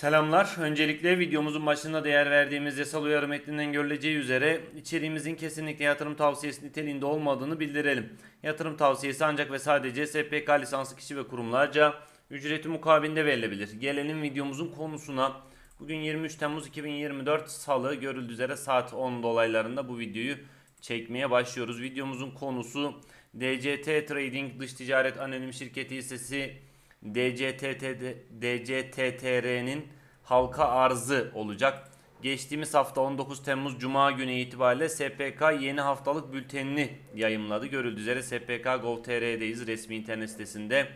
Selamlar. Öncelikle videomuzun başında değer verdiğimiz yasal uyarı metninden görüleceği üzere içeriğimizin kesinlikle yatırım tavsiyesi niteliğinde olmadığını bildirelim. Yatırım tavsiyesi ancak ve sadece SPK lisanslı kişi ve kurumlarca ücreti mukabilinde verilebilir. Gelelim videomuzun konusuna. Bugün 23 Temmuz 2024 Salı görüldüğü üzere saat 10 dolaylarında bu videoyu çekmeye başlıyoruz. Videomuzun konusu DCT Trading Dış Ticaret Anonim Şirketi hissesi DCTTR'nin halka arzı olacak. Geçtiğimiz hafta 19 Temmuz Cuma günü itibariyle SPK yeni haftalık bültenini yayımladı. Görüldüğü üzere SPK Gov.tr'deyiz resmi internet sitesinde.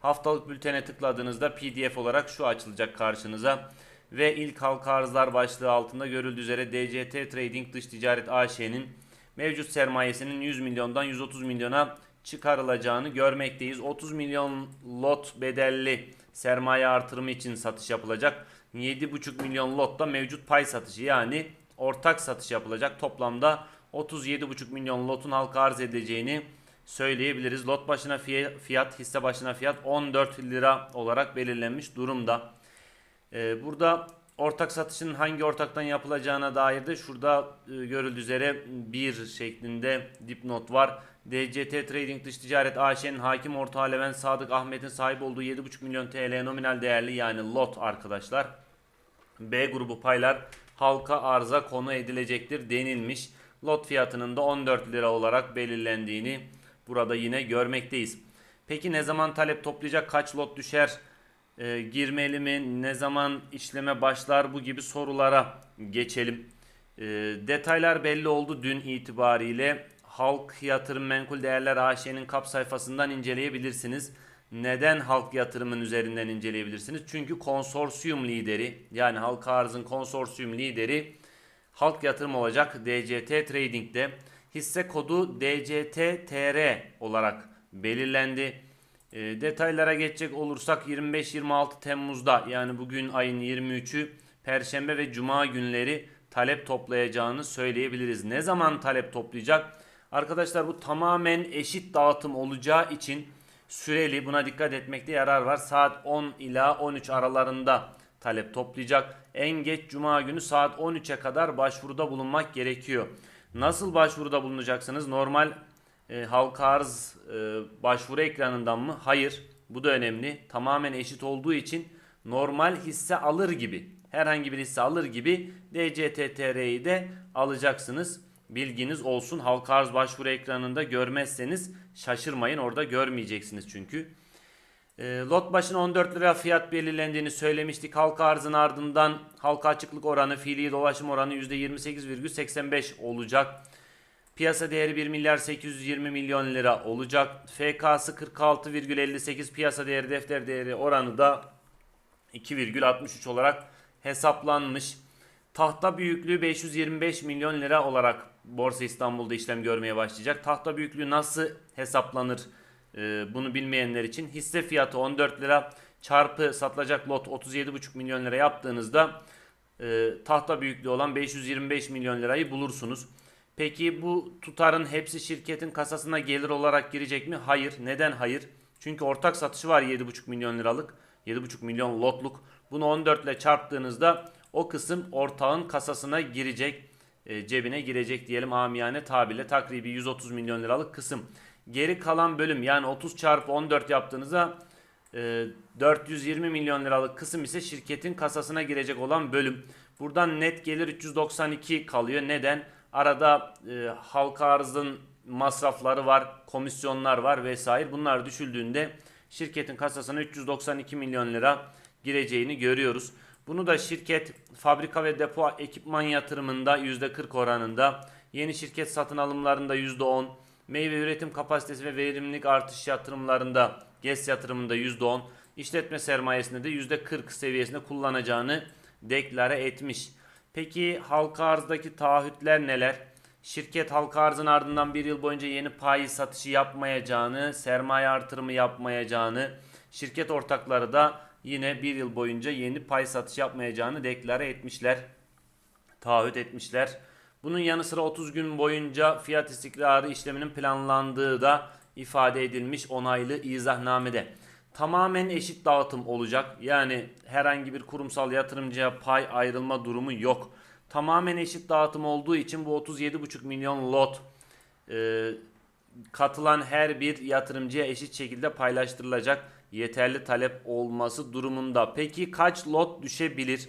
Haftalık bültene tıkladığınızda PDF olarak şu açılacak karşınıza. Ve ilk halka arzlar başlığı altında görüldüğü üzere DCT Trading Dış Ticaret AŞ'nin mevcut sermayesinin 100 milyondan 130 milyona çıkarılacağını görmekteyiz. 30 milyon lot bedelli sermaye artırımı için satış yapılacak. 7,5 milyon lotta mevcut pay satışı yani ortak satış yapılacak. Toplamda 37,5 milyon lotun halka arz edeceğini söyleyebiliriz. Lot başına fiyat, hisse başına fiyat 14 lira olarak belirlenmiş durumda. Ee, burada ortak satışın hangi ortaktan yapılacağına dair de şurada e, görüldüğü üzere bir şeklinde dipnot var. DCT Trading Dış Ticaret AŞ'nin hakim ortağı Levent Sadık Ahmet'in sahip olduğu 7,5 milyon TL nominal değerli yani lot arkadaşlar. B grubu paylar halka arza konu edilecektir denilmiş. Lot fiyatının da 14 lira olarak belirlendiğini burada yine görmekteyiz. Peki ne zaman talep toplayacak? Kaç lot düşer? E, girmeli mi? Ne zaman işleme başlar? Bu gibi sorulara geçelim. E, detaylar belli oldu dün itibariyle. Halk Yatırım Menkul Değerler AŞ'nin kap sayfasından inceleyebilirsiniz. Neden halk yatırımın üzerinden inceleyebilirsiniz? Çünkü konsorsiyum lideri yani halka arzın konsorsiyum lideri halk yatırım olacak DCT Trading'de. Hisse kodu DCTTR olarak belirlendi. E, detaylara geçecek olursak 25-26 Temmuz'da yani bugün ayın 23'ü Perşembe ve Cuma günleri talep toplayacağını söyleyebiliriz. Ne zaman talep toplayacak? Arkadaşlar bu tamamen eşit dağıtım olacağı için süreli buna dikkat etmekte yarar var. Saat 10 ila 13 aralarında talep toplayacak. En geç cuma günü saat 13'e kadar başvuruda bulunmak gerekiyor. Nasıl başvuruda bulunacaksınız? Normal e, halka arz e, başvuru ekranından mı? Hayır. Bu da önemli. Tamamen eşit olduğu için normal hisse alır gibi herhangi bir hisse alır gibi DCTTR'yi de alacaksınız. Bilginiz olsun. Halka arz başvuru ekranında görmezseniz şaşırmayın. Orada görmeyeceksiniz çünkü. E, lot başına 14 lira fiyat belirlendiğini söylemiştik. Halka arzın ardından halka açıklık oranı, fiili dolaşım oranı %28,85 olacak. Piyasa değeri 1 milyar 820 milyon lira olacak. FK'sı 46,58 piyasa değeri defter değeri oranı da 2,63 olarak hesaplanmış. Tahta büyüklüğü 525 milyon lira olarak Borsa İstanbul'da işlem görmeye başlayacak. Tahta büyüklüğü nasıl hesaplanır ee, bunu bilmeyenler için hisse fiyatı 14 lira çarpı satılacak lot 37,5 milyon lira yaptığınızda e, tahta büyüklüğü olan 525 milyon lirayı bulursunuz. Peki bu tutarın hepsi şirketin kasasına gelir olarak girecek mi? Hayır. Neden hayır? Çünkü ortak satışı var 7,5 milyon liralık. 7,5 milyon lotluk. Bunu 14 ile çarptığınızda o kısım ortağın kasasına girecek. E, cebine girecek diyelim amiyane tabirle takribi 130 milyon liralık kısım. Geri kalan bölüm yani 30 çarpı 14 yaptığınızda e, 420 milyon liralık kısım ise şirketin kasasına girecek olan bölüm. Buradan net gelir 392 kalıyor. Neden? Arada e, halka arzın masrafları var, komisyonlar var vesaire. Bunlar düşüldüğünde şirketin kasasına 392 milyon lira gireceğini görüyoruz. Bunu da şirket fabrika ve depo ekipman yatırımında %40 oranında, yeni şirket satın alımlarında %10, meyve üretim kapasitesi ve verimlilik artış yatırımlarında, GES yatırımında %10, işletme sermayesinde de %40 seviyesinde kullanacağını deklare etmiş. Peki halka arzdaki taahhütler neler? Şirket halka arzın ardından bir yıl boyunca yeni pay satışı yapmayacağını, sermaye artırımı yapmayacağını, şirket ortakları da yine bir yıl boyunca yeni pay satış yapmayacağını deklare etmişler. Taahhüt etmişler. Bunun yanı sıra 30 gün boyunca fiyat istikrarı işleminin planlandığı da ifade edilmiş onaylı izahnamede. Tamamen eşit dağıtım olacak. Yani herhangi bir kurumsal yatırımcıya pay ayrılma durumu yok. Tamamen eşit dağıtım olduğu için bu 37,5 milyon lot e, katılan her bir yatırımcıya eşit şekilde paylaştırılacak yeterli talep olması durumunda. Peki kaç lot düşebilir?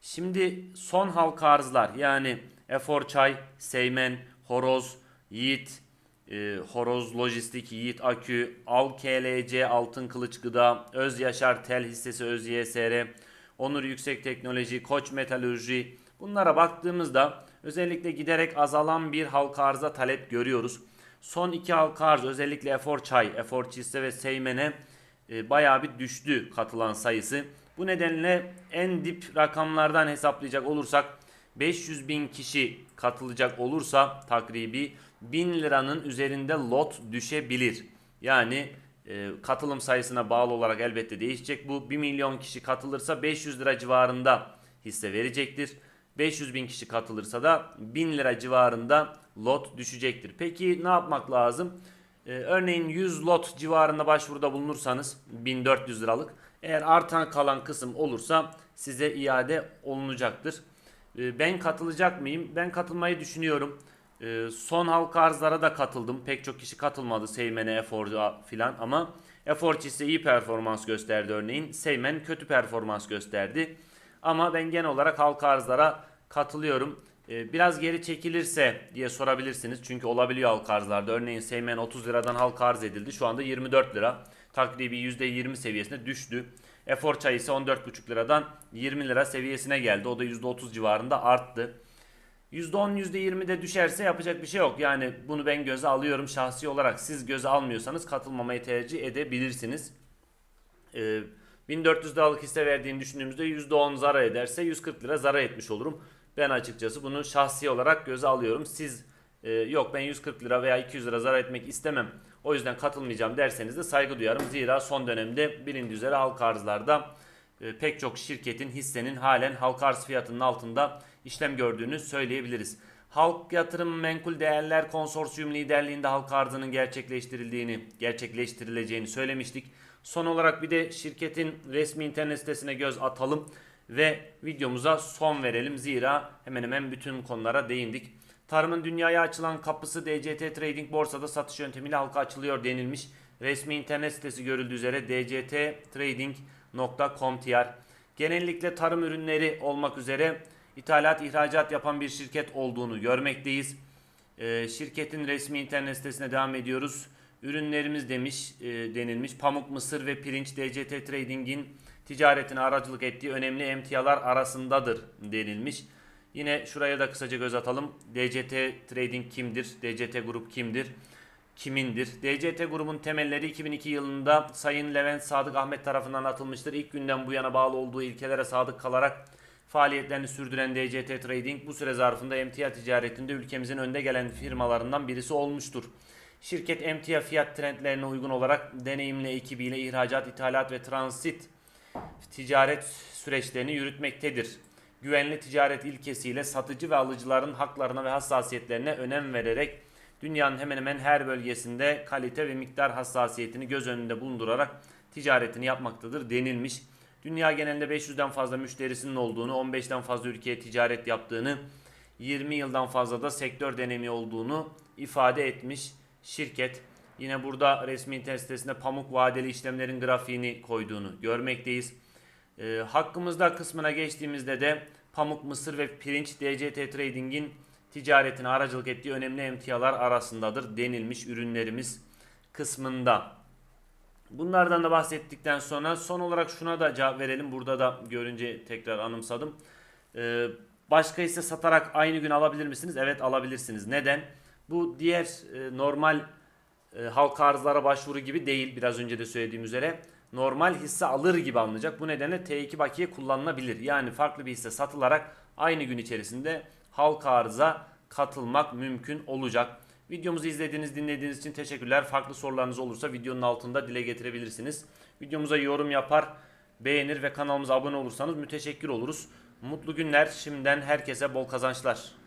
Şimdi son halka arzlar yani Efor Çay, Seymen, Horoz, Yiğit, e, Horoz Lojistik, Yiğit Akü, Al KLC, Altın Kılıç Gıda, Öz Yaşar Tel hissesi Öz YSR, Onur Yüksek Teknoloji, Koç Metalürji bunlara baktığımızda özellikle giderek azalan bir halka arza talep görüyoruz. Son iki halka arz özellikle Efor Çay, Efor Çiste ve Seymen'e e, bayağı bir düştü katılan sayısı. Bu nedenle en dip rakamlardan hesaplayacak olursak 500 bin kişi katılacak olursa takribi 1000 liranın üzerinde lot düşebilir. Yani e, katılım sayısına bağlı olarak elbette değişecek. Bu 1 milyon kişi katılırsa 500 lira civarında hisse verecektir. 500 bin kişi katılırsa da 1000 lira civarında lot düşecektir. Peki ne yapmak lazım? Ee, örneğin 100 lot civarında başvuruda bulunursanız 1400 liralık. Eğer artan kalan kısım olursa size iade olunacaktır. Ee, ben katılacak mıyım? Ben katılmayı düşünüyorum. Ee, son halka arzlara da katıldım. Pek çok kişi katılmadı Seymen'e, Efor'a filan ama Efor iyi performans gösterdi örneğin. Seymen kötü performans gösterdi. Ama ben genel olarak halka arzlara katılıyorum. Ee, Biraz geri çekilirse diye sorabilirsiniz. Çünkü olabiliyor halka arzlarda. Örneğin Seymen 30 liradan halka arz edildi. Şu anda 24 lira. Takribi %20 seviyesine düştü. Efor çay ise 14,5 liradan 20 lira seviyesine geldi. O da %30 civarında arttı. %10 %20 de düşerse yapacak bir şey yok. Yani bunu ben göze alıyorum şahsi olarak. Siz göze almıyorsanız katılmamayı tercih edebilirsiniz. Ee, 1400 liralık hisse verdiğini düşündüğümüzde %10 zarar ederse 140 lira zarar etmiş olurum. Ben açıkçası bunu şahsi olarak göze alıyorum. Siz e, yok ben 140 lira veya 200 lira zarar etmek istemem. O yüzden katılmayacağım derseniz de saygı duyarım. Zira son dönemde bilindiği üzere halka arzlarda e, pek çok şirketin hissenin halen halka arz fiyatının altında işlem gördüğünü söyleyebiliriz. Halk Yatırım Menkul Değerler Konsorsiyum liderliğinde halka arzının gerçekleştirildiğini, gerçekleştirileceğini söylemiştik. Son olarak bir de şirketin resmi internet sitesine göz atalım ve videomuza son verelim. Zira hemen hemen bütün konulara değindik. Tarımın dünyaya açılan kapısı DCT Trading borsada satış yöntemiyle halka açılıyor denilmiş. Resmi internet sitesi görüldüğü üzere dcttrading.com.tr Genellikle tarım ürünleri olmak üzere ithalat ihracat yapan bir şirket olduğunu görmekteyiz. Ee, şirketin resmi internet sitesine devam ediyoruz. Ürünlerimiz demiş e, denilmiş. Pamuk, mısır ve pirinç DCT Trading'in ticaretine aracılık ettiği önemli emtialar arasındadır denilmiş. Yine şuraya da kısaca göz atalım. DCT Trading kimdir? DCT Grup kimdir? Kimindir? DCT grubun temelleri 2002 yılında Sayın Levent Sadık Ahmet tarafından atılmıştır. İlk günden bu yana bağlı olduğu ilkelere sadık kalarak faaliyetlerini sürdüren DCT Trading bu süre zarfında emtia ticaretinde ülkemizin önde gelen firmalarından birisi olmuştur. Şirket emtia fiyat trendlerine uygun olarak deneyimli ekibiyle ihracat, ithalat ve transit ticaret süreçlerini yürütmektedir. Güvenli ticaret ilkesiyle satıcı ve alıcıların haklarına ve hassasiyetlerine önem vererek dünyanın hemen hemen her bölgesinde kalite ve miktar hassasiyetini göz önünde bulundurarak ticaretini yapmaktadır denilmiş. Dünya genelinde 500'den fazla müşterisinin olduğunu, 15'ten fazla ülkeye ticaret yaptığını, 20 yıldan fazla da sektör deneyimi olduğunu ifade etmiş şirket. Yine burada resmi internet sitesinde pamuk vadeli işlemlerin grafiğini koyduğunu görmekteyiz. Ee, hakkımızda kısmına geçtiğimizde de pamuk, mısır ve pirinç DCT Trading'in ticaretine aracılık ettiği önemli emtialar arasındadır denilmiş ürünlerimiz kısmında. Bunlardan da bahsettikten sonra son olarak şuna da cevap verelim. Burada da görünce tekrar anımsadım. Ee, başka hisse satarak aynı gün alabilir misiniz? Evet alabilirsiniz. Neden? Bu diğer e, normal e, halka arzlara başvuru gibi değil. Biraz önce de söylediğim üzere. Normal hisse alır gibi alınacak. Bu nedenle T2 bakiye kullanılabilir. Yani farklı bir hisse satılarak aynı gün içerisinde halka arıza katılmak mümkün olacak. Videomuzu izlediğiniz, dinlediğiniz için teşekkürler. Farklı sorularınız olursa videonun altında dile getirebilirsiniz. Videomuza yorum yapar, beğenir ve kanalımıza abone olursanız müteşekkir oluruz. Mutlu günler. Şimdiden herkese bol kazançlar.